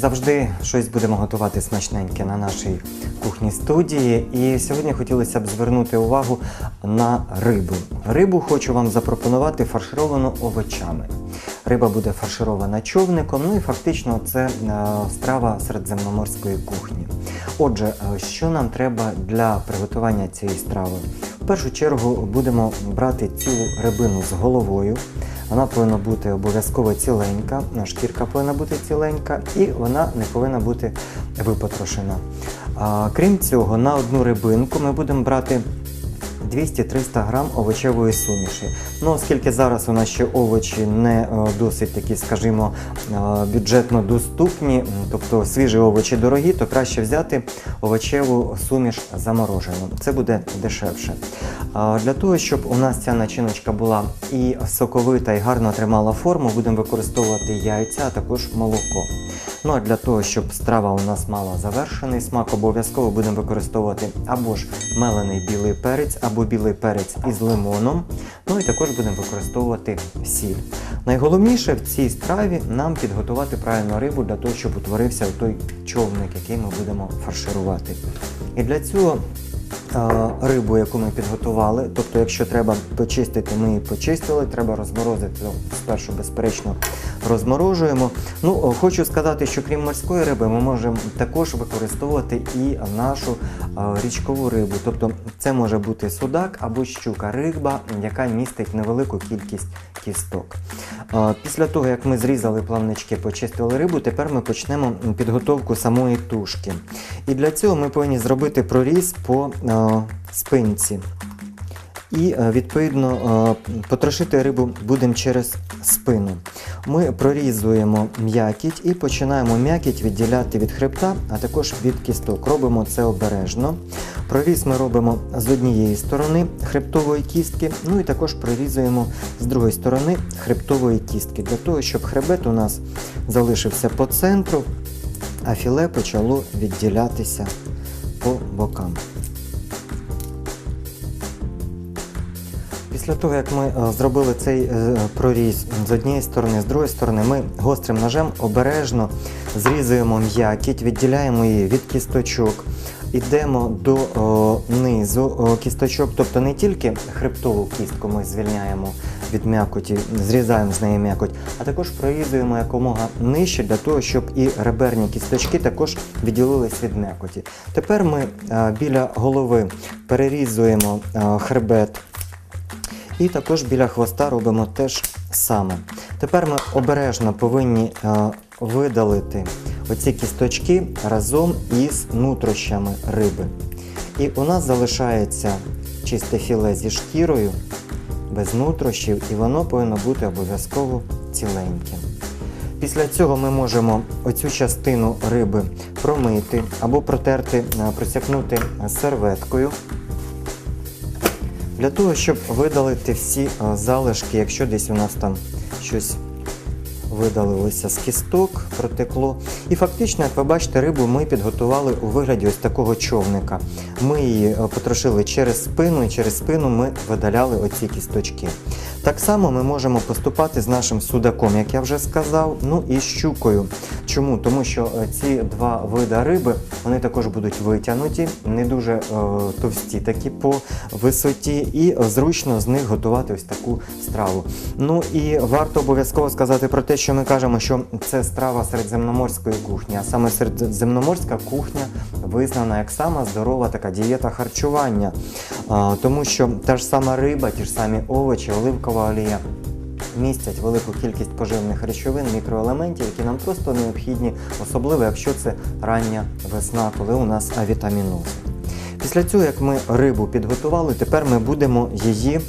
Завжди, щось будемо готувати смачненьке на нашій кухні студії. І сьогодні хотілося б звернути увагу на рибу. Рибу хочу вам запропонувати фаршировану овочами. Риба буде фарширована човником, ну і фактично це е, страва середземноморської кухні. Отже, е, що нам треба для приготування цієї страви? В першу чергу будемо брати цілу рибину з головою. Вона повинна бути обов'язково ціленька, шкірка повинна бути ціленька і вона не повинна бути випотрошена. Крім цього, на одну рибинку ми будемо брати 200-300 грам овочевої суміші. Ну, оскільки зараз у нас ще овочі не е, досить такі, скажімо, е, бюджетно доступні, тобто свіжі овочі дорогі, то краще взяти овочеву суміш заморожену. Це буде дешевше. Для того, щоб у нас ця начиночка була і соковита, і гарно тримала форму, будемо використовувати яйця, а також молоко. Ну а для того, щоб страва у нас мала завершений смак, обов'язково будемо використовувати або ж мелений білий перець, або білий перець із лимоном. Ну і також будемо використовувати сіль. Найголовніше в цій страві нам підготувати правильну рибу для того, щоб утворився той човник, який ми будемо фарширувати. І для цього рибу, яку ми підготували, тобто, якщо треба почистити, ми її почистили, треба розморозити, то спершу, безперечно, розморожуємо. Ну, хочу сказати, що крім морської риби, ми можемо також використовувати і нашу річкову рибу. Тобто це може бути судак або щука, риба, яка містить невелику кількість кісток. Після того, як ми зрізали плавнички, почистили рибу, тепер ми почнемо підготовку самої тушки. І для цього ми повинні зробити проріз по спинці. І е, відповідно е, потрошити рибу будемо через спину. Ми прорізуємо м'якіть і починаємо м'якіть відділяти від хребта, а також від кісток. Робимо це обережно. Проріз ми робимо з однієї сторони хребтової кістки, ну і також прорізуємо з другої сторони хребтової кістки, для того, щоб хребет у нас залишився по центру, а філе почало відділятися по бокам. Після того, як ми е, зробили цей е, проріз з однієї сторони, з другої сторони, ми гострим ножем обережно зрізуємо м'якіть, відділяємо її від кісточок, йдемо до о, низу о, кісточок, тобто не тільки хребтову кістку ми звільняємо від м'якоті, зрізаємо з неї м'якоть, а також прорізуємо якомога нижче для того, щоб і реберні кісточки також відділились від м'якоті. Тепер ми е, біля голови перерізуємо е, хребет. І також біля хвоста робимо теж саме. Тепер ми обережно повинні е, видалити оці кісточки разом із нутрощами риби. І у нас залишається чисте філе зі шкірою, без нутрощів, і воно повинно бути обов'язково ціленьким. Після цього ми можемо оцю частину риби промити або протерти, е, просякнути серветкою. Для того, щоб видалити всі залишки, якщо десь у нас там щось видалилося з кісток, протекло. І фактично, як ви бачите, рибу ми підготували у вигляді ось такого човника. Ми її е, потрошили через спину, і через спину ми видаляли оці кісточки. Так само ми можемо поступати з нашим судаком, як я вже сказав, ну і щукою. Чому? Тому що е, ці два види риби вони також будуть витягнуті, не дуже е, товсті такі по висоті, і зручно з них готувати ось таку страву. Ну і варто обов'язково сказати про те, що ми кажемо, що це страва середземноморської кухні, а саме середземноморська кухня визнана як сама здорова така дієта харчування. А, тому що та ж сама риба, ті ж самі овочі, оливкова олія містять велику кількість поживних речовин, мікроелементів, які нам просто необхідні, особливо якщо це рання весна, коли у нас авітамінози. Після цього, як ми рибу підготували, тепер ми будемо її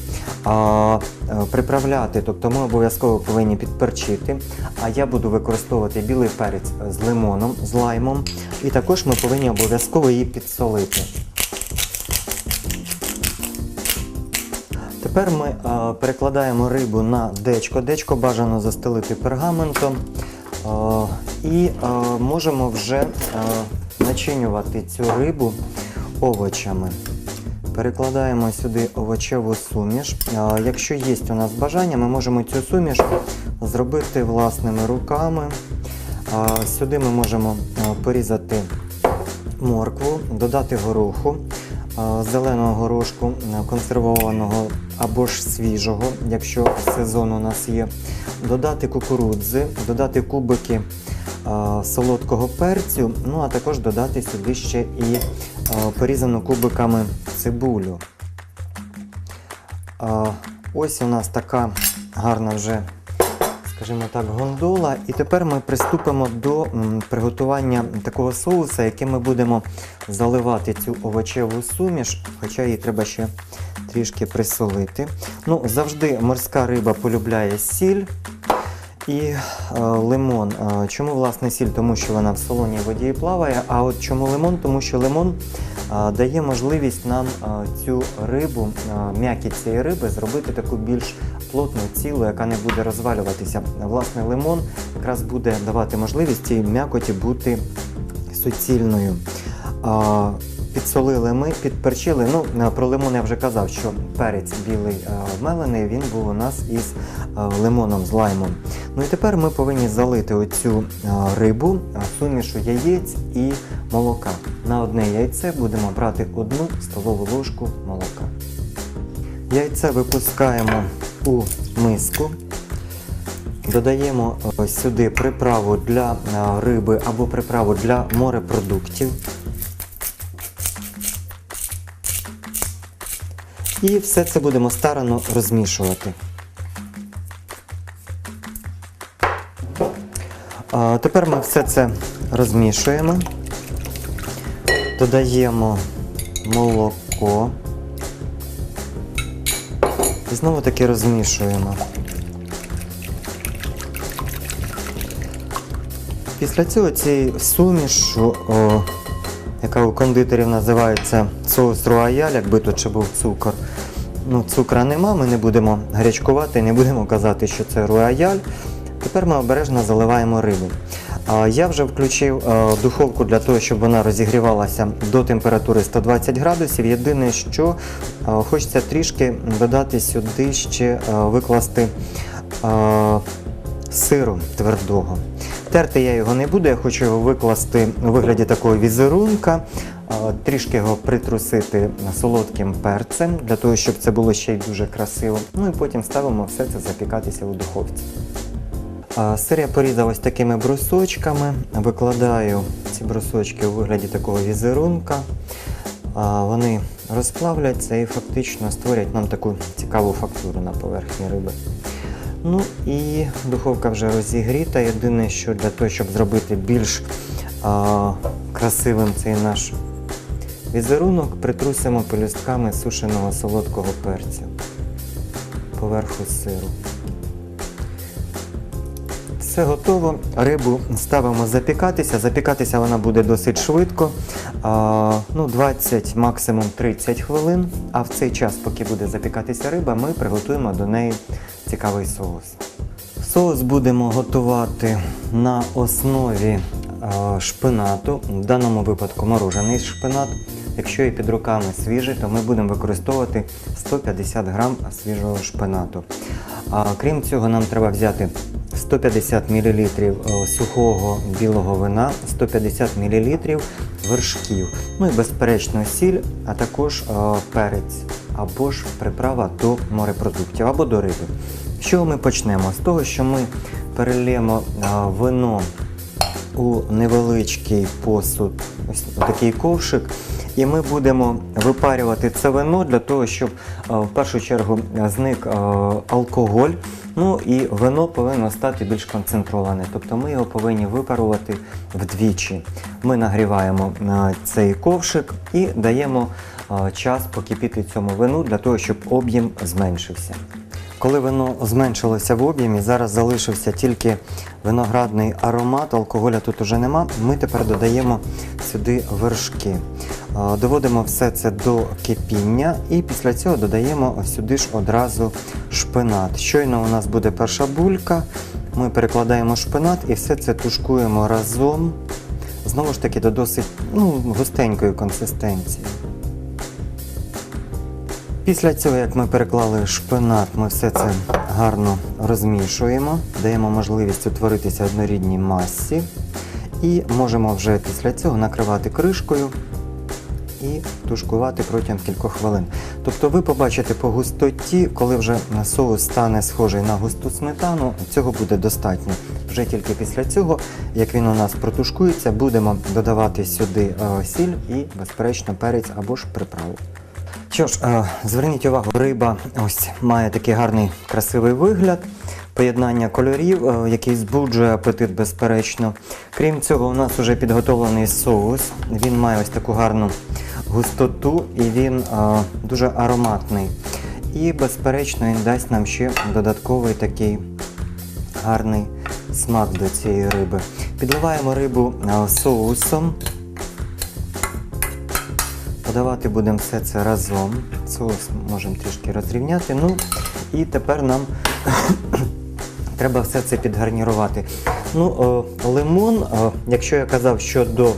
а, е, приправляти. Тобто ми обов'язково повинні підперчити. А я буду використовувати білий перець з лимоном, з лаймом. І також ми повинні обов'язково її підсолити. Тепер ми е, перекладаємо рибу на дечко. Дечко бажано застелити пергаментом. Е, і е, можемо вже е, начинювати цю рибу овочами. Перекладаємо сюди овочеву суміш. Е, Якщо є у нас бажання, ми можемо цю суміш зробити власними руками. А, Сюди ми можемо а, порізати моркву, додати гороху, а, зеленого горошку консервованого або ж свіжого, якщо сезон у нас є, додати кукурудзи, додати кубики а, солодкого перцю, ну а також додати сюди ще і а, порізану кубиками цибулю. А, Ось у нас така гарна вже, скажімо так, гондола. І тепер ми приступимо до приготування такого соуса, яким ми будемо заливати цю овочеву суміш, хоча її треба ще трішки присолити. Ну, завжди морська риба полюбляє сіль. І е, лимон. Е, чому власне сіль? Тому що вона в солоній воді плаває. А от чому лимон? Тому що лимон е, дає можливість нам е, цю рибу, е, м'якість цієї риби зробити таку більш плотну цілу, яка не буде розвалюватися. Власне, лимон якраз буде давати можливість цій м'якоті бути суцільною. А, Підсолили ми, підперчили. Ну, е, про лимон я вже казав, що перець білий е, мелений, він був у нас із е, лимоном з лаймом. Ну і тепер ми повинні залити оцю рибу сумішу яєць і молока. На одне яйце будемо брати одну столову ложку молока. Яйце випускаємо у миску. Додаємо сюди приправу для риби або приправу для морепродуктів. І все це будемо старано розмішувати. Тепер ми все це розмішуємо, додаємо молоко і знову таки розмішуємо. Після цього цієї сумішу, о, яка у кондитерів називається соус руаяль, якби тут ще був цукор. Ну, цукра нема, ми не будемо гарячкувати, не будемо казати, що це руаяль. Тепер ми обережно заливаємо рибу. Я вже включив е, духовку для того, щоб вона розігрівалася до температури 120 градусів. Єдине, що е, хочеться трішки додати сюди ще е, викласти сиру твердого. Терти я його не буду, я хочу його викласти у вигляді такого візерунка, трішки його притрусити солодким перцем, для того, щоб це було ще й дуже красиво. Ну і потім ставимо все це запікатися у духовці. Сир я порізав ось такими брусочками, викладаю ці брусочки у вигляді такого візерунка. Вони розплавляться і фактично створять нам таку цікаву фактуру на поверхні риби. Ну і духовка вже розігріта. Єдине, що для того, щоб зробити більш а, красивим цей наш візерунок, притрусимо пелюстками сушеного солодкого перцю поверху сиру. Все готово. Рибу ставимо запікатися. Запікатися вона буде досить швидко. А, ну, 20, максимум 30 хвилин. А в цей час, поки буде запікатися риба, ми приготуємо до неї цікавий соус. Соус будемо готувати на основі шпинату, в даному випадку морожений шпинат. Якщо є під руками свіжий, то ми будемо використовувати 150 грам свіжого шпинату. А, крім цього, нам треба взяти 150 мл е, сухого білого вина, 150 мл вершків, ну і безперечно сіль, а також е, перець або ж приправа до морепродуктів або до риби. З чого ми почнемо? З того, що ми перельємо е, вино у невеличкий посуд, ось такий ковшик. І ми будемо випарювати це вино для того, щоб в першу чергу зник алкоголь. Ну і вино повинно стати більш концентроване. Тобто ми його повинні випарувати вдвічі. Ми нагріваємо цей ковшик і даємо час покипіти цьому вину для того, щоб об'єм зменшився. Коли вино зменшилося в об'ємі, зараз залишився тільки виноградний аромат, алкоголя тут уже нема. Ми тепер додаємо сюди вершки. Е, Доводимо все це до кипіння і після цього додаємо сюди ж одразу шпинат. Щойно у нас буде перша булька, ми перекладаємо шпинат і все це тушкуємо разом. Знову ж таки, до досить ну, густенької консистенції. Після цього, як ми переклали шпинат, ми все це гарно розмішуємо, даємо можливість утворитися однорідній масі. І можемо вже після цього накривати кришкою і тушкувати протягом кількох хвилин. Тобто ви побачите по густоті, коли вже соус стане схожий на густу сметану, цього буде достатньо. Вже тільки після цього, як він у нас протушкується, будемо додавати сюди е, сіль і, безперечно, перець або ж приправу. Що ж, е, зверніть увагу, риба ось має такий гарний красивий вигляд, поєднання кольорів, е, який збуджує апетит, безперечно. Крім цього, у нас вже підготовлений соус. Він має ось таку гарну густоту і він е, дуже ароматний. І, безперечно, він дасть нам ще додатковий такий гарний смак до цієї риби. Підливаємо рибу соусом. Подавати будемо все це разом. Соус можемо трішки розрівняти. Ну і тепер нам треба все це підгарнірувати. Ну, о, лимон, о, якщо я казав, що до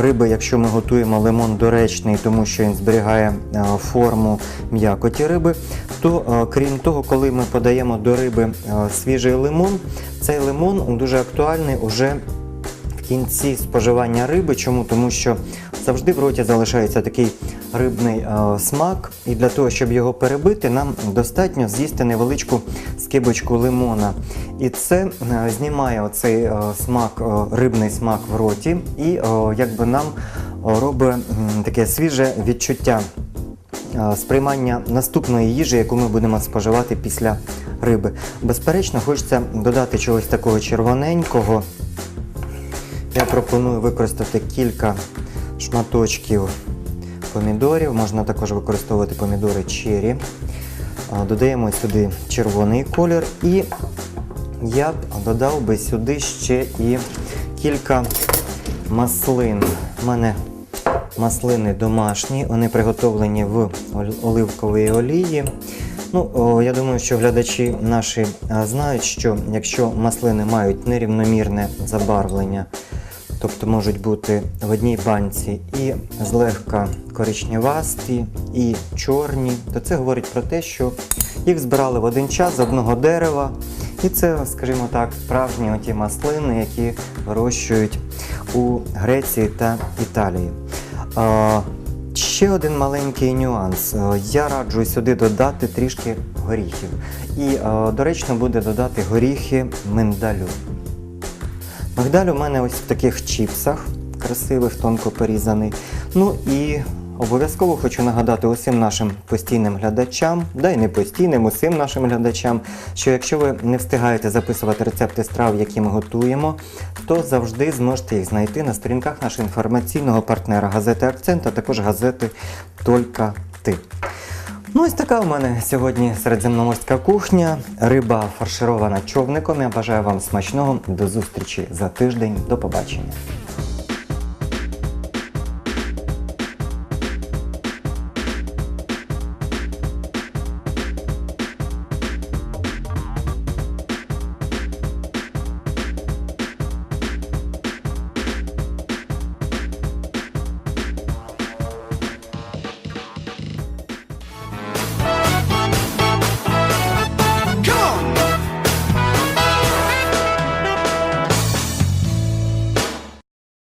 риби, якщо ми готуємо лимон доречний, тому що він зберігає е, форму м'якоті риби, то е, крім того, коли ми подаємо до риби е, свіжий лимон, цей лимон дуже актуальний уже в кінці споживання риби. Чому? Тому що завжди в роті залишається такий рибний е, смак, і для того, щоб його перебити, нам достатньо з'їсти невеличку скибочку лимона. І це е, знімає оцей е, смак, е, рибний смак в роті, і е, якби нам е, робить м, таке свіже відчуття е, сприймання наступної їжі, яку ми будемо споживати після риби. Безперечно, хочеться додати чогось такого червоненького. Я пропоную використати кілька шматочків помідорів. Можна також використовувати помідори чері. А, Додаємо сюди червоний колір і я б додав би сюди ще і кілька маслин. У мене маслини домашні, вони приготовлені в оливковій олії. Ну, я думаю, що глядачі наші знають, що якщо маслини мають нерівномірне забарвлення, тобто можуть бути в одній банці і злегка коричневасті, і чорні, то це говорить про те, що їх збирали в один час з одного дерева. І це, скажімо так, справжні оті маслини, які вирощують у Греції та Італії. Ще один маленький нюанс. Я раджу сюди додати трішки горіхів. І доречно буде додати горіхи миндалю. Мигдаль у мене ось в таких чіпсах, красивих, тонко порізаний. Ну і обов'язково хочу нагадати усім нашим постійним глядачам, да й не постійним, усім нашим глядачам, що якщо ви не встигаєте записувати рецепти страв, які ми готуємо, то завжди зможете їх знайти на сторінках нашого інформаційного партнера газети Акцент, а також газети Толька Ти. Ну, ось така у мене сьогодні середземноморська кухня. Риба фарширована човником. Я бажаю вам смачного. До зустрічі за тиждень. До побачення.